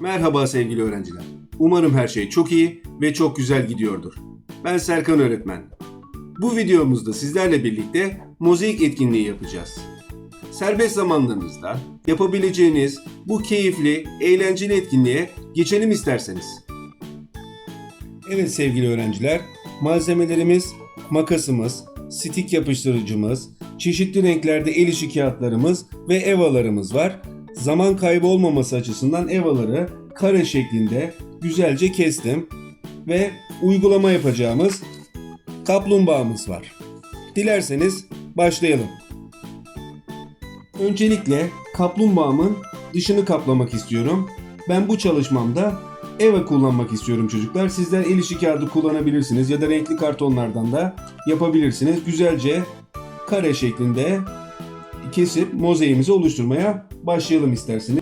Merhaba sevgili öğrenciler. Umarım her şey çok iyi ve çok güzel gidiyordur. Ben Serkan öğretmen. Bu videomuzda sizlerle birlikte mozaik etkinliği yapacağız. Serbest zamanlarınızda yapabileceğiniz bu keyifli, eğlenceli etkinliğe geçelim isterseniz. Evet sevgili öğrenciler, malzemelerimiz makasımız, stik yapıştırıcımız, çeşitli renklerde el işi kağıtlarımız ve evalarımız var. Zaman kaybı olmaması açısından evaları kare şeklinde güzelce kestim ve uygulama yapacağımız kaplumbağamız var. Dilerseniz başlayalım. Öncelikle kaplumbağamın dışını kaplamak istiyorum. Ben bu çalışmamda EVA kullanmak istiyorum çocuklar. Sizler el işi kağıdı kullanabilirsiniz ya da renkli kartonlardan da yapabilirsiniz. Güzelce kare şeklinde kesip mozaiğimizi oluşturmaya başlayalım isterseniz.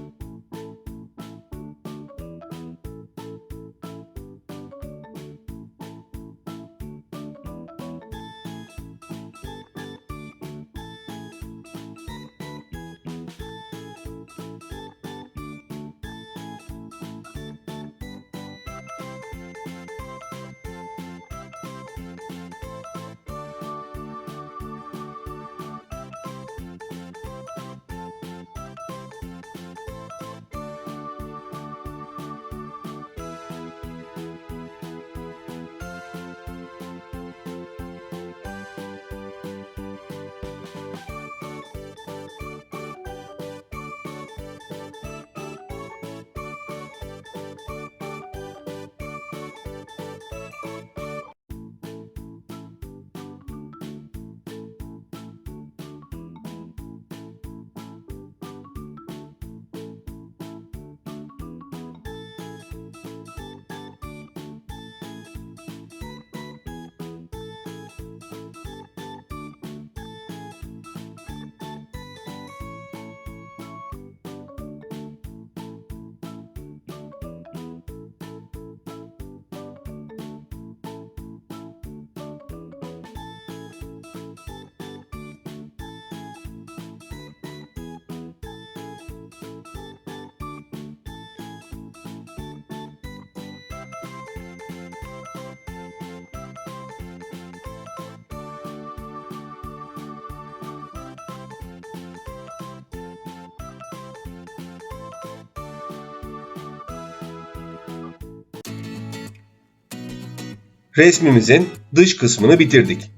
Resmimizin dış kısmını bitirdik.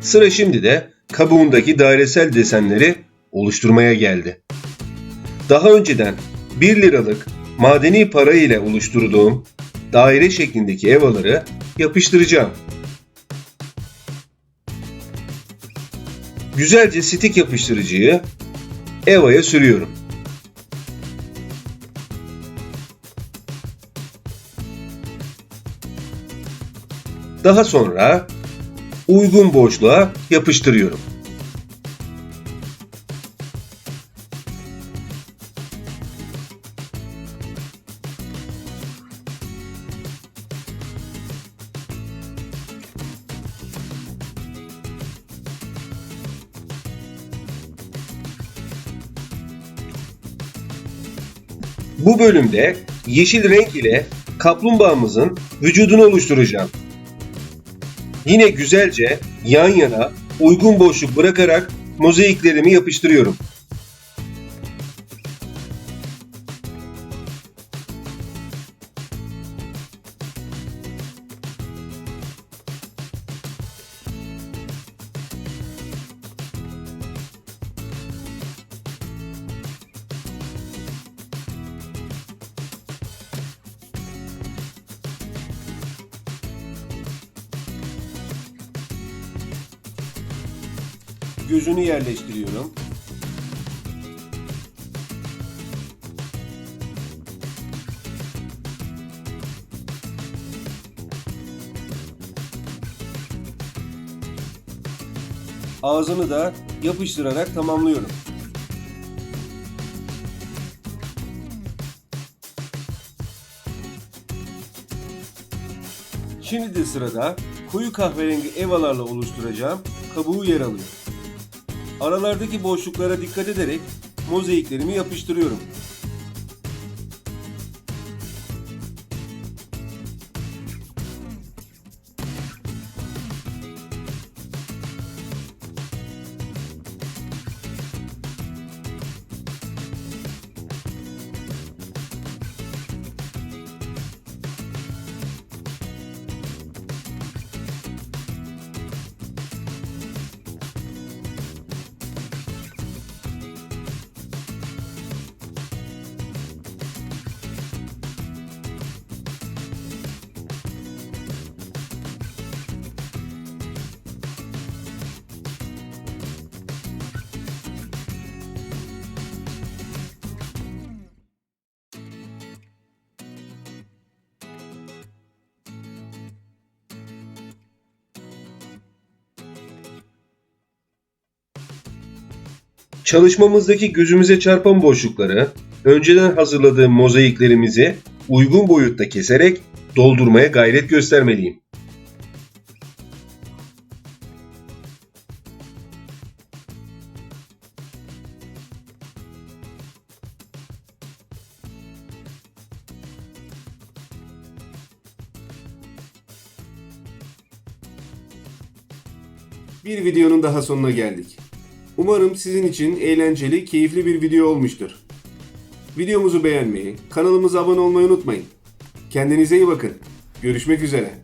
Sıra şimdi de kabuğundaki dairesel desenleri oluşturmaya geldi. Daha önceden 1 liralık madeni para ile oluşturduğum daire şeklindeki evaları yapıştıracağım. Güzelce stik yapıştırıcıyı evaya sürüyorum. Daha sonra uygun boşluğa yapıştırıyorum. Bu bölümde yeşil renk ile kaplumbağamızın vücudunu oluşturacağım. Yine güzelce yan yana uygun boşluk bırakarak mozaiklerimi yapıştırıyorum. Gözünü yerleştiriyorum. Ağzını da yapıştırarak tamamlıyorum. Şimdi de sırada koyu kahverengi evalarla oluşturacağım kabuğu yer alıyor. Aralardaki boşluklara dikkat ederek mozaiklerimi yapıştırıyorum. Çalışmamızdaki gözümüze çarpan boşlukları önceden hazırladığım mozaiklerimizi uygun boyutta keserek doldurmaya gayret göstermeliyim. Bir videonun daha sonuna geldik. Umarım sizin için eğlenceli, keyifli bir video olmuştur. Videomuzu beğenmeyi, kanalımıza abone olmayı unutmayın. Kendinize iyi bakın. Görüşmek üzere.